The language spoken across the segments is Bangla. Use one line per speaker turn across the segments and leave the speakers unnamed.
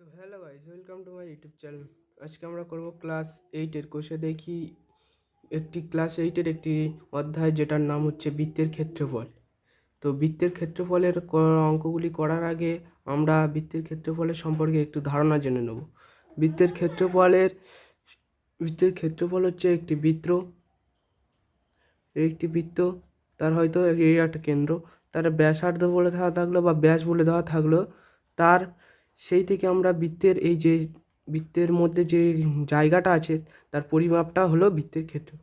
So hello guys welcome to my YouTube channel আজকে আমরা করব ক্লাস এইটের কোষে দেখি একটি ক্লাস এইটের একটি অধ্যায় যেটার নাম হচ্ছে বৃত্তের ক্ষেত্রফল। তো বৃত্তের ক্ষেত্রফলের অঙ্কগুলি করার আগে আমরা বৃত্তের ক্ষেত্রফলের সম্পর্কে একটু ধারণা জেনে নেব। বৃত্তের ক্ষেত্রফলের, বৃত্তের ক্ষেত্রফল হচ্ছে একটি বৃত্ত। একটি বৃত্ত, তার হয়তো এই একটা কেন্দ্র, তার ব্যাসার্ধ বলে দেওয়া থাকল বা ব্যাস বলে দেওয়া থাকল, তার সেই থেকে আমরা বৃত্তের এই যে, বৃত্তের মধ্যে যে জায়গাটা আছে, তার পরিমাপটা হলো বৃত্তের ক্ষেত্র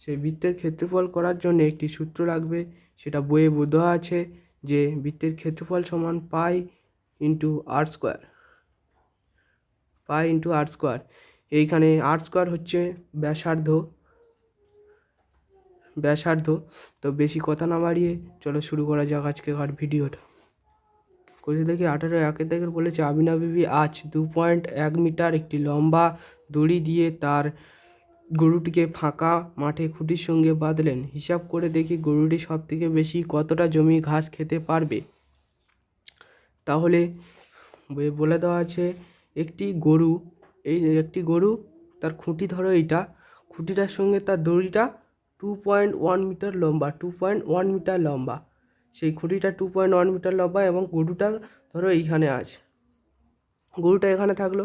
সেই বৃত্তের ক্ষেত্রফল করার জন্য একটি সূত্র লাগবে, সেটা বইয়ে ব- দেওয়া আছে যে বৃত্তের ক্ষেত্রফল সমান pi into R square pi into R square এইখানে আর স্কোয়ার হচ্ছে ব্যাসার্ধ ব্যাসার্ধ। তো বেশি কথা না বাড়িয়ে চলো শুরু করা যাক আজকেকার ভিডিওটা। কোথায় দেখি আঠারো একের থেকে বলেছে আবিনা বিবি আজ দু পয়েন্ট এক মিটার একটি লম্বা দড়ি দিয়ে তার গরুটিকে ফাঁকা মাঠে খুঁটির সঙ্গে বাঁধলেন। হিসাব করে দেখি গরুটি সব থেকে বেশি কতটা জমি ঘাস খেতে পারবে। তাহলে বলে দেওয়া আছে, একটি গরু, এই একটি গরু তার খুঁটি ধরো এইটা, খুঁটিটার সঙ্গে তার দড়িটা টু পয়েন্ট ওয়ান মিটার লম্বা টু পয়েন্ট ওয়ান মিটার লম্বা। সেই খুঁটিটা টু পয়েন্ট ওয়ান মিটার লম্বা এবং গরুটা ধরো এইখানে আছে। গরুটা এখানে থাকল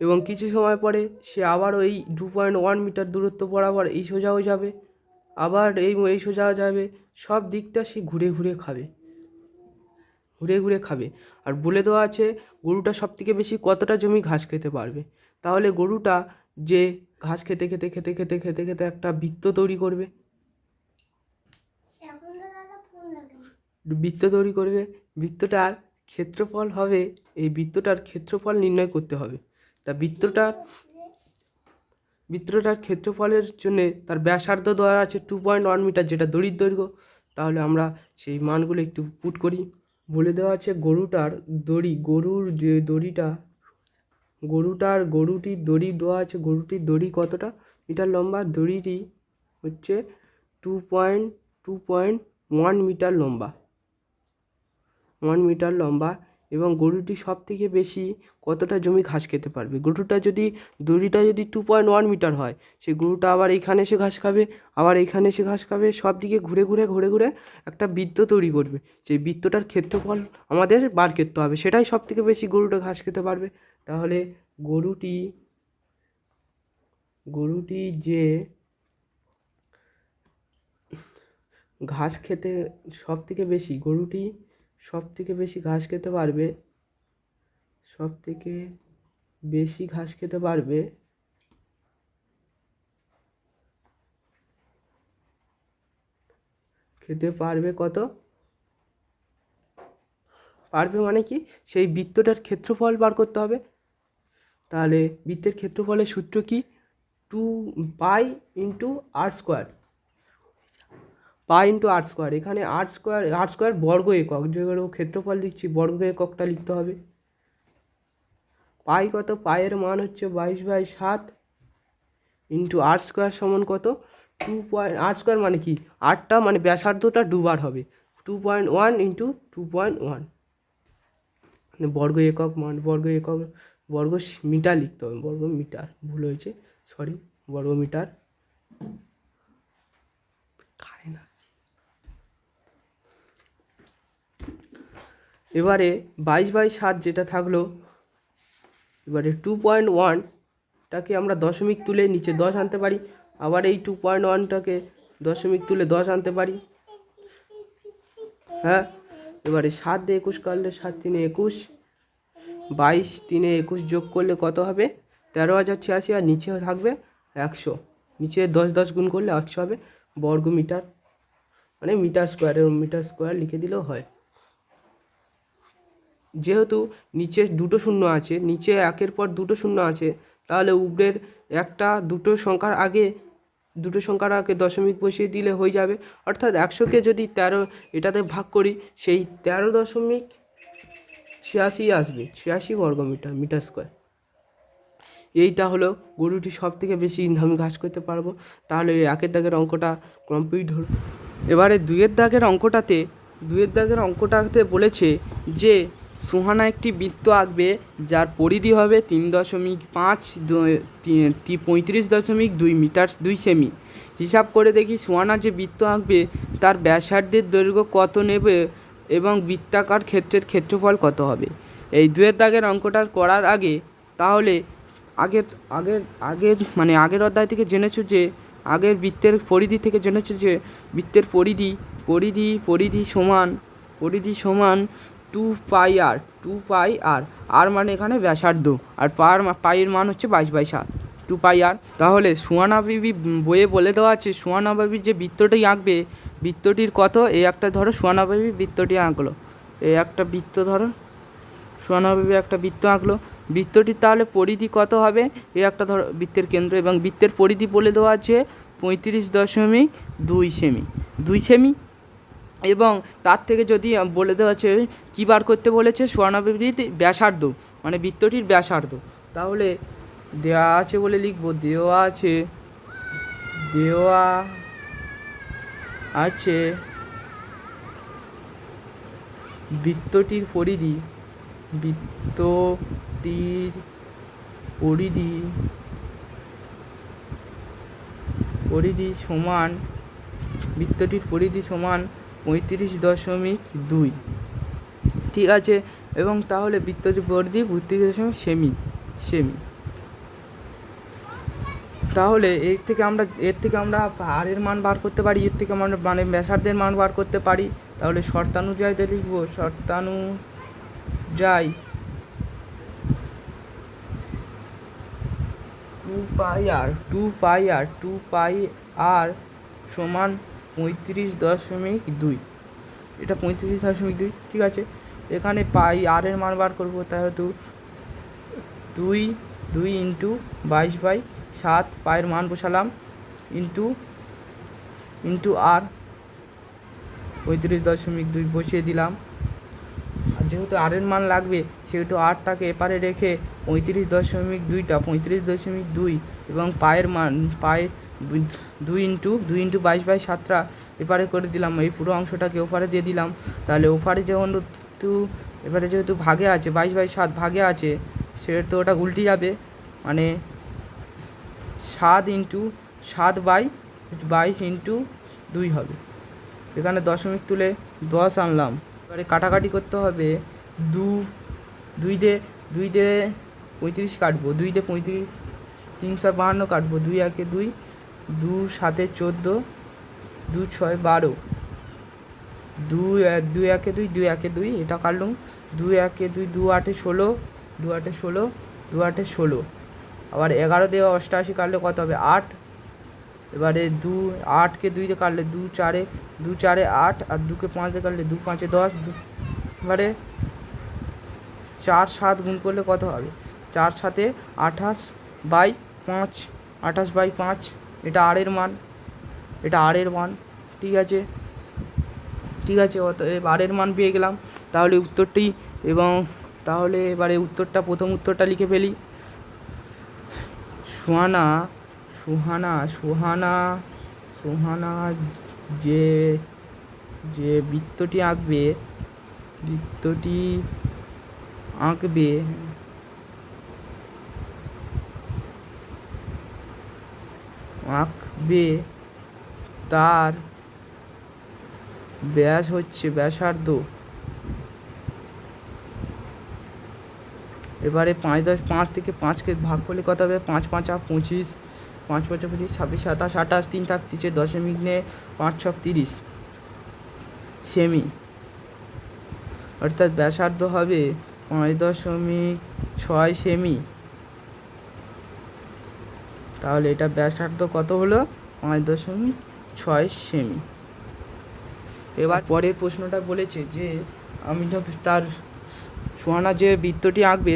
এবং কিছু সময় পরে সে আবার ওই টু পয়েন্ট ওয়ান মিটার দূরত্ব বরাবর এই সোজাও যাবে, আবার এই এই সোজাও যাবে, সব দিকটা সে ঘুরে ঘুরে খাবে। ঘুরে ঘুরে খাবে। আর বলে দেওয়া আছে গরুটা সব থেকে বেশি কতটা জমি ঘাস খেতে পারবে? তাহলে গরুটা যে ঘাস খেতে খেতে খেতে খেতে খেতে খেতে একটা বৃত্ত তৈরি করবে
এখন তো দাদা ফোন লাগে
বৃত্ত তৈরি করবে। বৃত্তটার ক্ষেত্রফল হবে, এই বৃত্তটার ক্ষেত্রফল নির্ণয় করতে হবে। তা বৃত্তটার বৃত্তটার ক্ষেত্রফলের জন্য তার ব্যাসার্ধ দেওয়া আছে টু পয়েন্ট ওয়ান মিটার যেটা দড়ির দৈর্ঘ্য। তাহলে আমরা সেই মানগুলো একটু পুট করি। বলে দেওয়া আছে গরুটার দড়ি, গরুর যে দড়িটা, গরুটার গরুটির দড়ি দেওয়া আছে, গরুটির দড়ি কতটা? মিটার লম্বা দড়িটি হচ্ছে two point two point one metre লম্বা। ওয়ান মিটার লম্বা এবং গরুটি সব থেকে বেশি কতটা জমি ঘাস খেতে পারবে? গরুটা যদি, দড়িটা যদি টু পয়েন্ট ওয়ান মিটার হয় সেই গরুটা আবার এইখানে এসে ঘাস খাবে, আবার এইখানে এসে ঘাস খাবে, সব দিকে ঘুরে ঘুরে ঘুরে ঘুরে একটা বৃত্ত তৈরি করবে। সেই বৃত্তটার ক্ষেত্রফল আমাদের বার করতে হবে, সেটাই সব থেকে বেশি গরুটা ঘাস খেতে পারবে। তাহলে গরুটি গরুটি যে ঘাস খেতে সব থেকে বেশি, গরুটি সব থেকে বেশি ঘাস খেতে পারবে সব থেকে বেশি ঘাস খেতে পারবে খেতে পারবে কত? পারবে মানে কি? সেই বৃত্তটার ক্ষেত্রফল বার করতে হবে। তাহলে বৃত্তের ক্ষেত্রফলের সূত্র কি? Two pi into R square pi into R square এখানে আর স্কোয়ার আর স্কোয়ার বর্গ একক। যেগুলো ক্ষেত্রফল দিচ্ছি বর্গ এককটা লিখতে হবে। পাই কত? পায়ের মান হচ্ছে বাইশ বাই সাত ইন্টু আর স্কোয়ার সমান কত? টু পয়েন্ট আর স্কোয়ার মানে কি? আটটা মানে ব্যাসার্ধটা দুবার হবে। Two point one into two point one. মানে বর্গ একক মান, বর্গ একক, বর্গ মিটার লিখতে হবে। বর্গ মিটার, ভুল হয়েছে সরি বর্গ মিটার কারেন্ট আছে। এবারে বাইশ বাই সাত যেটা থাকল, এবারে টু পয়েন্ট ওয়ানটাকে আমরা দশমিক তুলে নিচে দশ আনতে পারি, আবার এই টু পয়েন্ট ওয়ানটাকে দশমিক তুলে দশ আনতে পারি। হ্যাঁ এবারে সাত দিয়ে একুশ করলে সাত তিনে একুশ, বাইশ তিনে একুশ যোগ করলে কত হবে? তেরো হাজার ছিয়াশি আর নিচে থাকবে একশো। নিচে দশ দশ গুণ করলে একশো হবে। বর্গ মিটার মানে মিটার স্কোয়ারের, মিটার স্কোয়ার লিখে দিলেও হয়। যেহেতু নিচে দুটো শূন্য আছে, নিচে একের পর দুটো শূন্য আছে, তাহলে উপরের একটা দুটো সংখ্যার আগে, দুটো সংখ্যার আগে দশমিক বসিয়ে দিলে হয়ে যাবে। অর্থাৎ একশোকে যদি তেরো এটাতে ভাগ করি, সেই তেরো দশমিক ছিয়াশি আসবে, ছিয়াশি বর্গ মিটার স্কোয়ার। এইটা হলো গরুটি সব থেকে বেশি আমি ঘাস করতে পারব। তাহলে একের দাগের অঙ্কটা কমপ্লিট হল। এবারে দুইয়ের দাগের অঙ্কটাতে, দুইয়ের দাগের অঙ্কটাতে বলেছে যে সুহানা একটি বৃত্ত আঁকবে, যার পরিধি হবে তিন দশমিক পাঁচ পঁয়ত্রিশ দশমিক দুই মিটার দুই সেমি। হিসাব করে দেখি সুহানা যে বৃত্ত আঁকবে, তার ব্যাসার্ধের দৈর্ঘ্য কত নেবে এবং বৃত্তাকার ক্ষেত্রের ক্ষেত্রফল কত হবে? এই দুয়ের দাগের অঙ্কটা করার আগে, তাহলে আগের আগের আগের মানে আগের অধ্যায় থেকে জেনেছো যে, আগের বৃত্তের পরিধি থেকে জেনেছো যে, বৃত্তের পরিধি পরিধি পরিধি সমান পরিধি সমান two pi r, two pi আর। আর মানে এখানে ব্যাসার্ধ। আর পার পাইয়ের মান হচ্ছে বাইশ বাই সাত। Two pi r. তাহলে সুয়ানা বিবি বইয়ে বলে দেওয়া আছে সুয়ানা বিবি যে বৃত্তটি আঁকবে, বৃত্তটির কত? এই একটা ধরো সুয়ানা বিবি বৃত্তটি আঁকলো। এই একটা বৃত্ত ধরো সুয়ানা বিবি একটা বৃত্ত আঁকলো। বৃত্তটির তাহলে পরিধি কত হবে? এই একটা ধরো, বৃত্তের কেন্দ্র এবং বৃত্তের পরিধি বলে দেওয়া আছে পঁয়ত্রিশ দশমিক দুই সেমি। দুই সেমি? এবং তার থেকে যদি বলে দেওয়া হচ্ছে কী বার করতে বলেছে? স্বর্ণবিবৃত ব্যাসার্ধ মানে বৃত্তটির ব্যাসার্ধ। তাহলে দেওয়া আছে বলে লিখব, দেওয়া আছে দেওয়া আছে বৃত্তটির পরিধি বৃত্তটির পরিধি পরিধি সমান, বৃত্তটির পরিধি সমান পঁয়ত্রিশ দশমিক দুই। ঠিক আছে, এবং তাহলে বৃত্তটির পরিধি পঁয়ত্রিশ দশমিক সেমি সেমি। তাহলে এর থেকে আমরা, এর থেকে আমরা আর এর মান বার করতে পারি, এর থেকে আমরা মানে ব্যাসার্ধের মান বার করতে পারি। তাহলে শর্তানুযায়ীতে লিখব, শর্তানুযায়ী two pi r, two pi r, two pi r সমান পঁয়ত্রিশ দশমিক দুই। এটা পঁয়ত্রিশ দশমিক দুই, ঠিক আছে? এখানে পাই আর এর মান বার করব যেহেতু দুই দুই ইন্টু বাইশ বাই সাত পায়ের মান বসালাম, ইন্টু ইন্টু আর পঁয়ত্রিশ দশমিক দুই বসিয়ে দিলাম। আর যেহেতু আর এর মান লাগবে, সেহেতু আরটাকে এপারে রেখে পঁয়ত্রিশ দশমিক দুইটা, পঁয়ত্রিশ দশমিক দুই এবং পায়ের মান পায়ে দুই- ইন্টু, দুই ইন্টু বাইশ বাই সাতটা এপারে করে দিলাম। এই পুরো অংশটাকে ওপারে দিয়ে দিলাম। তাহলে ওপারে যেহেতু এবারে যেহেতু ভাগে আছে, বাইশ বাই সাত ভাগে আছে, সেহেতু ওটা উল্টে যাবে। মানে সাত ইন্টু সাত বাই বাইশ ইন্টু দুই হবে। এখানে দশমিক তুলে দশ আনলাম। এবারে কাটাকাটি করতে হবে। দু, দুই দে দুই দে পঁয়ত্রিশ কাটবো। দুই দে পঁয়ত্রিশ, তিনশো বাহান্ন কাটবো। দুই একে দুই দু সাতে চোদ্দ, দু ছয় বারো, দুই দুই একে দুই দুই একে দুই, এটা কাটলুম দুই একে দুই দু আটে ষোলো দু আটে ষোলো দু আটে ষোলো। আবার এগারো দিয়ে অষ্টআশি কাটলে কত হবে? আট। এবারে দু আটকে দুই দিয়ে কাটলে দু চারে দু চারে আট, আর দুকে পাঁচ কাটলে দু পাঁচে দশ, দু এবারে চার সাত গুণ করলে কত হবে? চার সাতে আঠাশ বাই পাঁচ, আঠাশ বাই পাঁচ এটা আরের মান, এটা আরের মান, ঠিক আছে? ঠিক আছে, অতএব আরের মান পেয়ে গেলাম। তাহলে উত্তরটি এবং তাহলে এবারে উত্তরটা, প্রথম উত্তরটা লিখে ফেলি। সুহানা সুহানা সুহানা সুহানা যে যে বৃত্তটি আঁকবে বৃত্তটি আঁকবে আঁকবে, তার ব্যাস হচ্ছে ব্যাসার্ধ। এবারে পাঁচ দশ, পাঁচ থেকে পাঁচকে ভাগ করলে কত হবে? পাঁচ পাঁচ পাঁচা পঁচিশ, পাঁচ, পাঁচা পঁচিশ, ছাব্বিশ, সাতাশ, আঠাশ, তিন থাক তিরিশে, দশমিক নে, পাঁচ, ছক, তিরিশ। সেমি। অর্থাৎ ব্যাসার্ধ হবে পাঁচ দশমিক ছয় সেমি। তাহলে এটা ব্যাসার্ধ কত হলো? পাঁচ দশমিক ছয় সেমি। এবার পরের প্রশ্নটা বলেছে যে, আমি তার সোহানা যে বৃত্তটি আঁকবে,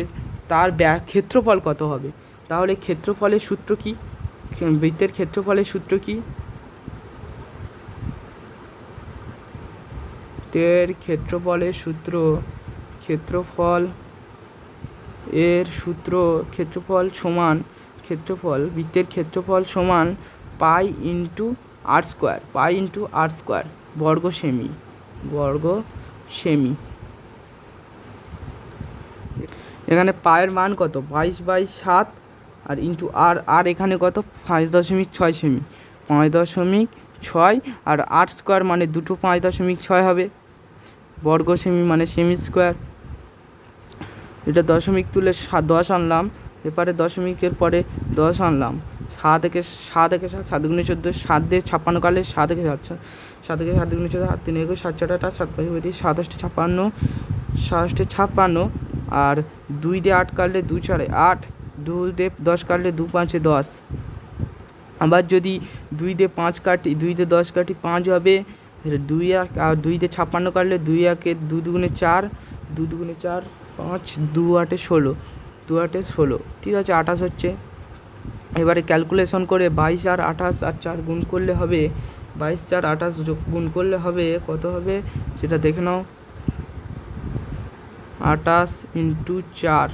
তার ব্যা, ক্ষেত্রফল কত হবে? তাহলে ক্ষেত্রফলের সূত্র কি? বৃত্তের ক্ষেত্রফলের সূত্র কি? তের ক্ষেত্রফলের সূত্র, ক্ষেত্রফল এর সূত্র, ক্ষেত্রফল সমান ক্ষেত্রফল, বৃত্তের ক্ষেত্রফল সমান pi into r square, pi into r square বর্গ সেমি বর্গ সেমি। এখানে পায়ের মান কত? বাইশ বাই সাত আর ইন্টু আর আর এখানে কত? পাঁচ দশমিক ছয় সেমি। পাঁচ দশমিক ছয় আর আট স্কোয়ার মানে দুটো পাঁচ দশমিক ছয় হবে। বর্গ সেমি মানে সেমি স্কোয়ার। এটা দশমিক তুলে সাত দশ আনলাম। এবারে দশমিকের পরে দশ আনলাম। সাত একে, সাত থেকে সাত সাত দুগুণে চোদ্দ, সাত দিয়ে ছাপ্পান্ন কালে সাত থেকে সাত সাত থেকে সাত দুগুণে চোদ্দ, সাত তিন একুশ সাত ছটা আট সাত, পাঁচ পঁয়ত্রিশ সাতাশটা ছাপ্পান্ন সাতাশটা ছাপ্পান্ন, আর দুই দিয়ে আট কাটলে দু চারে আট দু দিয়ে দশ কাটলে দু পাঁচে দশ। আবার যদি দুই দিয়ে পাঁচ কাটি, দুই দিয়ে দশ কাটি পাঁচ হবে দুই এক, আর দুই দিয়ে ছাপ্পান্ন কাটলে দুই একে দু দুগুণে চার, দু দুগুণে চার, পাঁচ, দু আটে ষোলো। দু আটে ষোলো। ঠিক আছে, আঠাশ হচ্ছে। এবারে ক্যালকুলেশন করে বাইশ আর আঠাশ আর চার গুণ করলে হবে, বাইশ চার আঠাশ গুণ করলে হবে কত হবে? সেটা দেখে নাও। আঠাশ ইন্টু চার।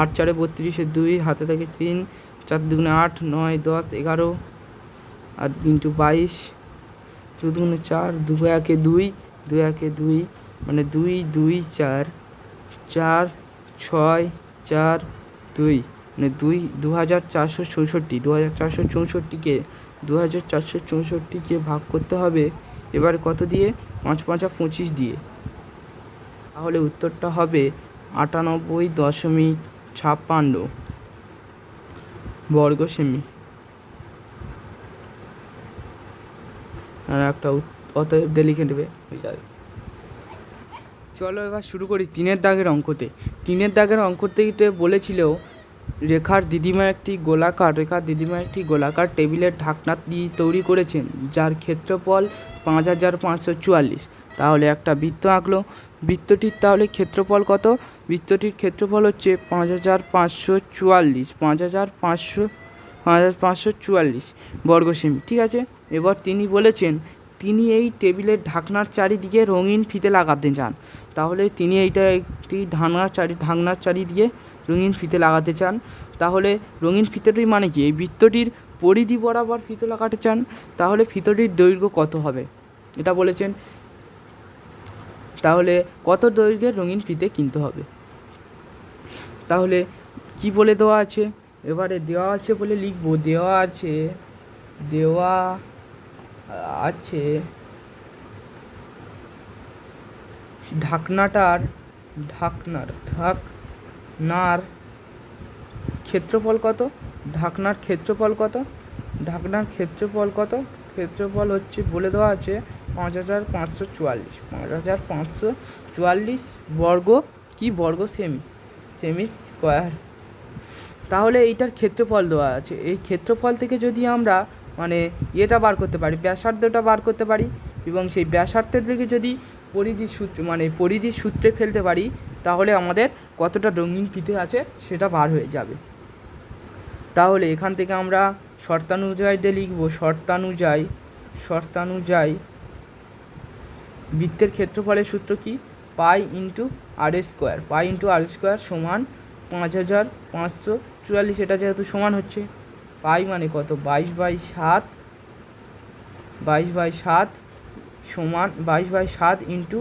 আট চারে বত্রিশে দুই, হাতে থাকে তিন। চার দুগুণে আট, নয়, দশ, এগারো। আর ইন্টু বাইশ, দু দুগুণে চার, দু একে দুই, দু একে দুই মানে দুই দুই, চার চার ছয়, চার, দুই মানে দুই দু হাজার চারশো চৌষট্টি দু হাজার চারশো চৌষট্টিকে দু হাজার চারশো চৌষট্টিকে ভাগ করতে হবে। এবার কত দিয়ে? পাঁচ, পাঁচা পঁচিশ দিয়ে। তাহলে উত্তরটা হবে আটানব্বই দশমিক ছাপ্পান্ন বর্গ সেমি। আর একটা অতএব দিয়ে লিখে নেবে। হয়ে যাবে চলো এবার শুরু করি তিনের দাগের অঙ্কতে। তিনের দাগের অঙ্কতে বলেছিল, রেখার দিদিমা একটি গোলাকার, রেখার দিদিমা একটি গোলাকার টেবিলের ঢাকনা দিয়ে তৈরি করেছেন, যার ক্ষেত্রফল পাঁচ হাজার পাঁচশো চুয়াল্লিশ। তাহলে একটা বৃত্ত আঁকলো। বৃত্তটির তাহলে ক্ষেত্রফল কত? বৃত্তটির ক্ষেত্রফল হচ্ছে পাঁচ হাজার পাঁচশো চুয়াল্লিশ, পাঁচ হাজার পাঁচশো, পাঁচ হাজার পাঁচশো চুয়াল্লিশ বর্গ সেমি ঠিক আছে? এবার তিনি বলেছেন, তিনি এই টেবিলের ঢাকনার চারিদিকে রঙিন ফিতে লাগাতে চান। তাহলে তিনি এইটা একটি ঢাকনার চারি ঢাকনার চারি দিয়ে রঙিন ফিতে লাগাতে চান। তাহলে রঙিন ফিতেটির মানে কি? এই বৃত্তটির পরিধি বরাবর ফিতে লাগাতে চান। তাহলে ফিতটির দৈর্ঘ্য কত হবে? এটা বলেছেন। তাহলে কত দৈর্ঘ্যের রঙিন ফিতে কিনতে হবে? তাহলে কি বলে দেওয়া আছে? এবারে দেওয়া আছে বলে লিখব। দেওয়া আছে দেওয়া আছে। ঢাকনাটার, ঢাকনার ঢাকনার ক্ষেত্রফল কত? ঢাকনার ক্ষেত্রফল কত? ঢাকনার ক্ষেত্রফল কত? ক্ষেত্রফল হচ্ছে বলে দেওয়া আছে পাঁচ হাজার পাঁচশো চুয়াল্লিশ। পাঁচ হাজার পাঁচশো চুয়াল্লিশ বর্গ, কি বর্গ? সেমি সেমি স্কোয়ার। তাহলে এইটার ক্ষেত্রফল দেওয়া আছে। এই ক্ষেত্রফল থেকে যদি আমরা মানে ইয়েটা বার করতে পারি, ব্যাসার্ধটা বার করতে পারি এবং সেই ব্যাসার্ধের থেকে যদি পরিধির সূত্র মানে পরিধির সূত্রে ফেলতে পারি, তাহলে আমাদের কতটা রঙিন ফিতে আছে সেটা বার হয়ে যাবে। তাহলে এখান থেকে আমরা শর্তানুযায়ীতে লিখব, শর্তানুযায়ী শর্তানুযায়ী। বৃত্তের ক্ষেত্রফলের সূত্র কি? Pi into r square. Pi into r square সমান পাঁচ হাজার পাঁচশো চুয়াল্লিশ। এটা যেহেতু সমান হচ্ছে, পাই মানে কত? বাইশ বাই সাত, বাইশ বাই সাত সমান বাইশ বাই সাত ইন্টু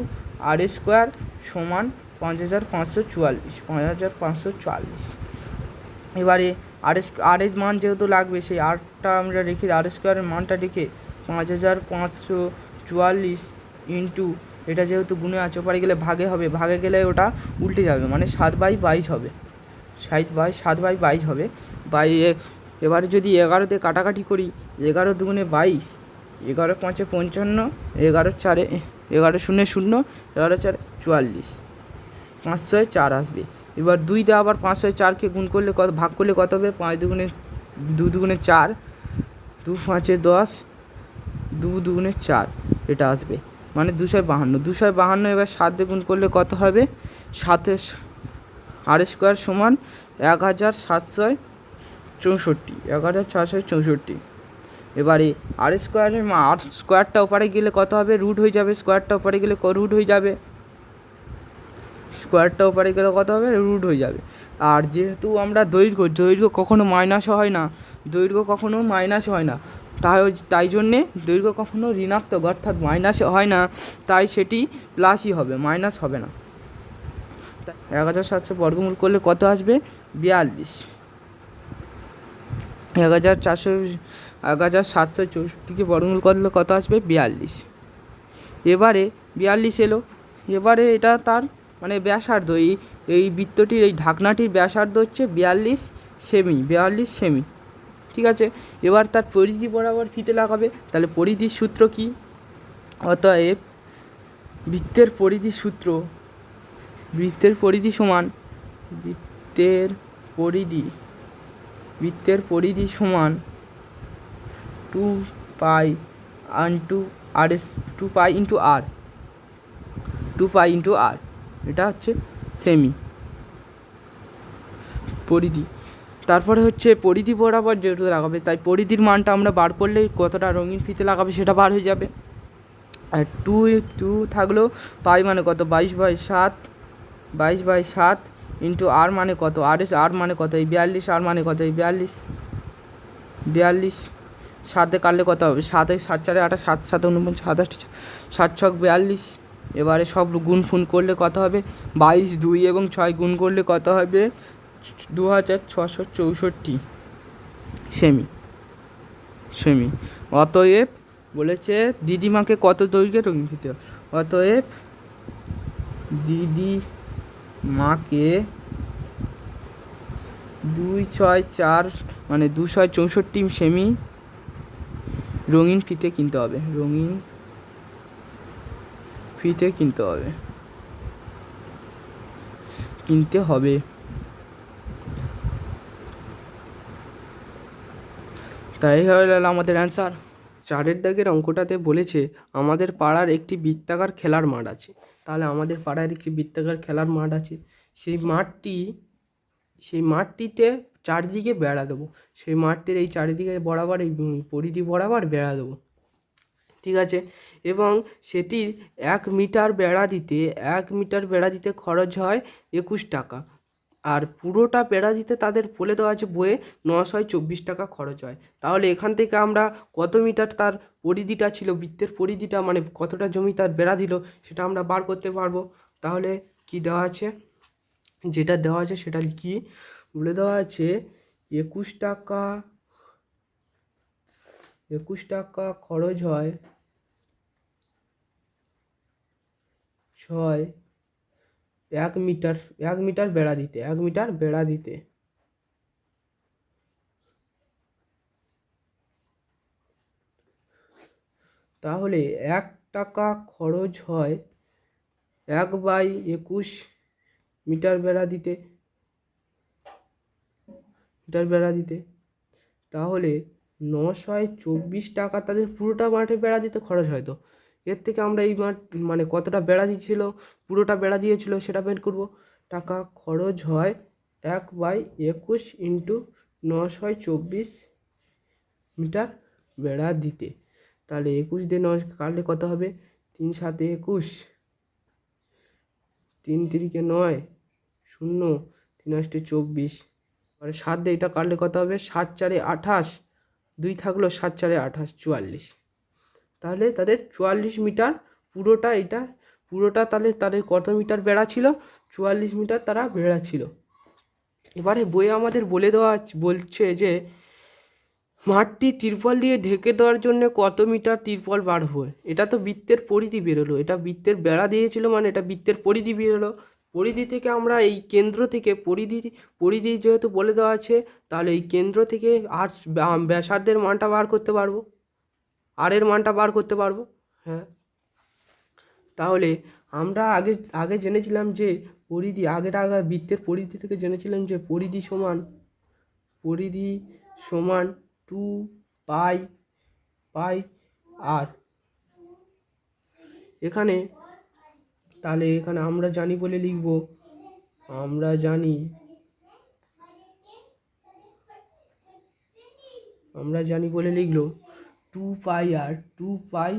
আর স্কোয়ার সমান পাঁচ হাজার পাঁচশো চুয়াল্লিশ, পাঁচ হাজার পাঁচশো চুয়াল্লিশ। এবারে আর এস আর এর মান যেহেতু লাগবে, সেই আরটা আমরা রেখে, আর স্কোয়ারের মানটা রেখে পাঁচ হাজার পাঁচশো চুয়াল্লিশ ইন্টু, এটা যেহেতু গুণে আছে, ওপারে গেলে ভাগে হবে, ভাগে গেলে ওটা উল্টে যাবে মানে সাত বাই বাইশ হবে। সাত বাই সাত বাই বাইশ হবে, বাই এবারে যদি এগারোতে কাটাকাটি করি, এগারো দুগুণে বাইশ এগারো পাঁচে পঞ্চান্ন, এগারো চারে, এগারো শূন্য শূন্য, এগারো চারে চুয়াল্লিশ। পাঁচশোয় চার আসবে। এবার দুই দিয়ে আবার পাঁচশোয় চারকে গুণ করলে কত, ভাগ করলে কত হবে? পাঁচ দুগুণে, দু দুগুণে চার, দু পাঁচে দশ, দু দুগুণে চার, এটা আসবে। মানে দুশো বাহান্ন। দুশো বাহান্ন এবার সাত দিয়ে গুণ করলে কত হবে? সাতে আর স্কোয়ার সমান এক হাজার সাতশো চৌষট্টি। এক হাজার ছশো চৌষট্টি। এবারে আর স্কোয়ারের আর স্কোয়ারটা ওপারে গেলে কত হবে? রুট হয়ে যাবে। স্কোয়ারটা ওপারে গেলে রুট হয়ে যাবে। স্কোয়ারটা ওপারে গেলে কত হবে? রুট হয়ে যাবে। আর যেহেতু আমরা দৈর্ঘ্য দৈর্ঘ্য কখনো মাইনাসও হয় না। দৈর্ঘ্য কখনো মাইনাস হয় না। তাই তাই জন্যে দৈর্ঘ্য কখনো ঋণাত্মক অর্থাৎ মাইনাসে হয় না। তাই সেটি প্লাসই হবে মাইনাস হবে না। এক হাজার সাতশো বর্গমূল করলে কত আসবে? বিয়াল্লিশ। এক হাজার চারশো এক হাজার সাতশো চৌষট্টিকে বর্গমূল করলে কত আসবে? বিয়াল্লিশ। এবারে বিয়াল্লিশ এলো। এবারে এটা তার মানে ব্যাসার্ধ। এই এই বৃত্তটির, এই ঢাকনাটির ব্যাসার্ধ হচ্ছে বিয়াল্লিশ সেমি বিয়াল্লিশ সেমি। ঠিক আছে? এবার তার পরিধি বরাবর ফিতে লাগাবে। তাহলে পরিধির সূত্র কি? অতএব বৃত্তের পরিধি সূত্র, বৃত্তের পরিধি সমান বৃত্তের পরিধি বৃত্তের পরিধি সমান two pi two r S two pi into r two pi into r এটা হচ্ছে সেমি পরিধি। তারপরে হচ্ছে পরিধি বরাবর যেহেতু লাগাবে, তাই পরিধির মানটা আমরা বার করলে কতটা রঙিন ফিতে লাগাবে সেটা বার হয়ে যাবে। আর টু টু থাকলেও পাই মানে কত? বাইশ বাই সাত, বাইশ বাই সাত ইন্টু আর মানে কত? আর এস আর মানে কত? এই বিয়াল্লিশ আর মানে কত? এই বিয়াল্লিশ। বিয়াল্লিশ। সাতে কাটলে কত হবে? সাতে সাত চারে আঠাশ সাত সাত উনপঞ্চাশ সাতাশ সাত ছক বিয়াল্লিশ। এবারে সব গুণ ফুন করলে কত হবে? বাইশ, দুই এবং ছয় গুণ করলে কত হবে? দু হাজার ছশো চৌষট্টি। সেমি। সেমি। অতএব বলেছে, দিদিমাকে কত দৈর্ঘ্যে রঙিন ফিতে হবে? অতএব দিদি মাকে দুই ছয় চার মানে দু ছয় চৌষট্টি সেমি রঙিন ফিতে কিনতে হবে। রঙিন ফিতে কিনতে হবে। কিনতে হবে। তাই গেল আমাদের অ্যান্সার চারের দাগের অঙ্কটাতে বলেছে, আমাদের পাড়ার একটি বৃত্তাকার খেলার মাঠ আছে। তাহলে আমাদের পাড়ার একটি বৃত্তাকার খেলার মাঠ আছে। সেই মাঠটি সেই মাঠটিতে চারদিকে বেড়া দেবো। সেই মাঠটির এই চারিদিকে বরাবর এই পরিধি বরাবর বেড়া দেবো। ঠিক আছে? এবং সেটির এক মিটার বেড়া দিতে এক মিটার বেড়া দিতে খরচ হয় একুশ টাকা। আর পুরোটা বেড়া দিতে তাদের বলে দেওয়া আছে বইয়ে নশয় চব্বিশ টাকা খরচ হয়। তাহলে এখান থেকে আমরা কত মিটার তার পরিধিটা ছিল, বৃত্তের পরিধিটা মানে কতটা জমি তার বেড়া দিল, সেটা আমরা বার করতে পারব। তাহলে কি দেওয়া আছে? যেটা দেওয়া আছে সেটা কি বলে দেওয়া আছে, একুশ টাকা একুশ টাকা খরচ হয়, ছয় এক মিটার এক মিটার বেড়া দিতে, এক মিটার বেড়া দিতে। তাহলে এক টাকা খরচ হয় এক বাই একুশ মিটার বেড়া দিতে। মিটার বেড়া দিতে। তাহলে নশয় চব্বিশ টাকা তাদের পুরোটা মাঠে বেড়া দিতে খরচ হয় তো। এর থেকে আমরা এই মাঠ মানে কতটা বেড়া দিয়েছিল, পুরোটা বেড়া দিয়েছিল সেটা বের করব। টাকা খরচ হয় এক বাই একুশ ইন্টু নশয় চব্বিশ মিটার বেড়া দিতে। তাহলে একুশ দিয়ে নয় কাটলে কত হবে? তিন সাতে একুশ। তিন তিরিকে নয়, শূন্য, তিন আষ্টে চব্বিশ। মানে সাত দিয়ে এটা কাটলে কত হবে? সাত চারে আঠাশ। দুই থাকল সাত চারে আঠাশ, চুয়াল্লিশ। তাহলে তাদের চুয়াল্লিশ মিটার পুরোটা এটা, পুরোটা তাহলে তাদের কত মিটার বেড়া ছিল? চুয়াল্লিশ মিটার তারা বেড়া ছিল। এবারে বইয়ে আমাদের বলে দেওয়া বলছে যে মাঠটি তিরপল দিয়ে ঢেকে দেওয়ার জন্য কত মিটার তিরপল বার হয় এটা তো বৃত্তের পরিধি বেরোলো, এটা বৃত্তের বেড়া দিয়েছিল মানে এটা বৃত্তের পরিধি বেরোলো। পরিধি থেকে আমরা এই কেন্দ্র থেকে পরিধি পরিধি যেহেতু বলে দেওয়া আছে, তাহলে এই কেন্দ্র থেকে আর ব্যাস- ব্যাসার্ধের মানটা বার করতে পারব। আর এর মানটা বার করতে পারব? হ্যাঁ। তাহলে আমরা আগে আগে জেনেছিলাম যে পরিধি, আগের আগে বৃত্তের পরিধি থেকে জেনেছিলাম যে পরিধি সমান পরিধি সমান টু পাই পাই আর এখানে, তাহলে এখানে আমরা জানি বলে লিখব, আমরা জানি আমরা জানি বলে লিখলো two pi r two pi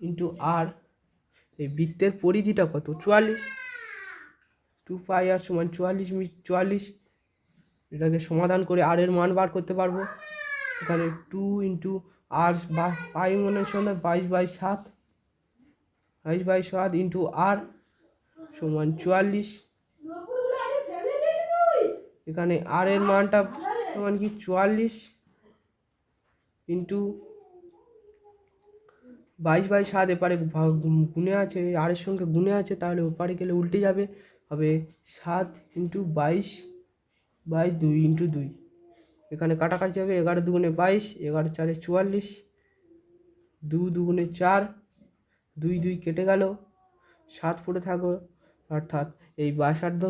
into r এই বৃত্তের পরিধিটা কত? চুয়াল্লিশ। টু পাই আর সমান চুয়াল্লিশ মি চুয়াল্লিশ। এটাকে সমাধান করে আর এর মান বার করতে পারব। এখানে টু ইন্টু আর বা পাই মনে সঙ্গে বাইশ বাই সাত, বাইশ বাই সাত ইন্টু আর সমান চুয়াল্লিশ। এখানে আর এর মানটা সমান কি? চুয়াল্লিশ ইন্টু বাইশ বাই সাত এপারে গুণে আছে আর এর সঙ্গে গুণে আছে, তাহলে ওপারে গেলে উল্টে যাবে। হবে সাত ইন্টু বাইশ বাই দুই ইন্টু দুই। এখানে কাটাকাটি যাবে এগারো দুগুণে বাইশ, এগারো চারে চুয়াল্লিশ দু দুগুণে চার, দুই দুই কেটে গেল। সাত পড়ে থাকল অর্থাৎ এই ব্যাসার্ধ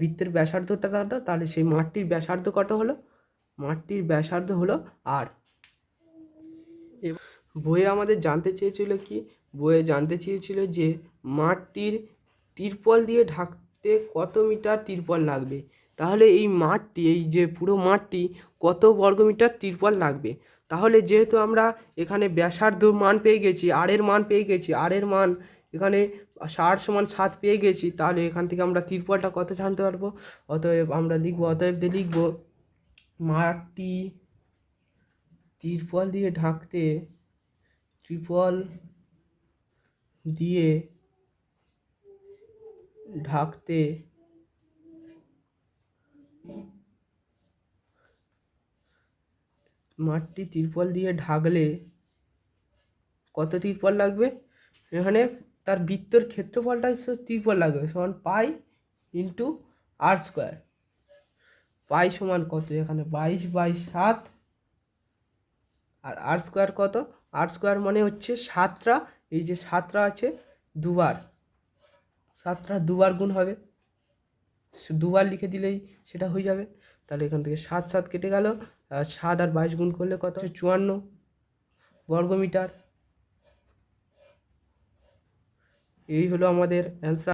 বৃত্তের ব্যাসার্ধটা কত তাহলে সেই মাঠটির ব্যাসার্ধ কত হলো? মাঠটির ব্যাসার্ধ হলো আর। বইয়ে আমাদের জানতে চেয়েছিল কি? বইয়ে জানতে চেয়েছিল যে মাঠটির তিরপল দিয়ে ঢাকতে কত মিটার তিরপল লাগবে? তাহলে এই মাঠটি, এই যে পুরো মাঠটি কত বর্গমিটার তিরপল লাগবে? তাহলে যেহেতু আমরা এখানে ব্যাসার্ধ মান পেয়ে গেছি আর এর মান পেয়ে গেছি আর এর মান এখানে ষাট সমান সাত পেয়ে গেছি, তাহলে এখান থেকে আমরা তিরপলটা কত জানতে পারব? অতএব আমরা লিখব, অতএব দিয়ে লিখব, মাঠটি তিরপল দিয়ে ঢাকতে ত্রিপল দিয়ে ঢাকতে মাঠটি তিরপল দিয়ে ঢাকলে কত তিরপল লাগবে? এখানে তার বৃত্তর ক্ষেত্রফলটাই শুধু তিরপল লাগবে, সমান পাই ইন্টু আর স্কোয়ার। পাই সমান কত? এখানে বাইশ বাই সাত, আর আর স্কোয়ার কত? আর স্কোয়ার মানে হচ্ছে সাতটা, এই যে সাতটা আছে, দুবার। সাতটা দুবার গুণ হবে। দুবার লিখে দিলেই সেটা হয়ে যাবে। তাহলে এখান থেকে সাত সাত কেটে গেল, আর সাত আর বাইশ গুণ করলে কত চুয়ান্ন বর্গমিটার। এই হলো আমাদের অ্যান্সার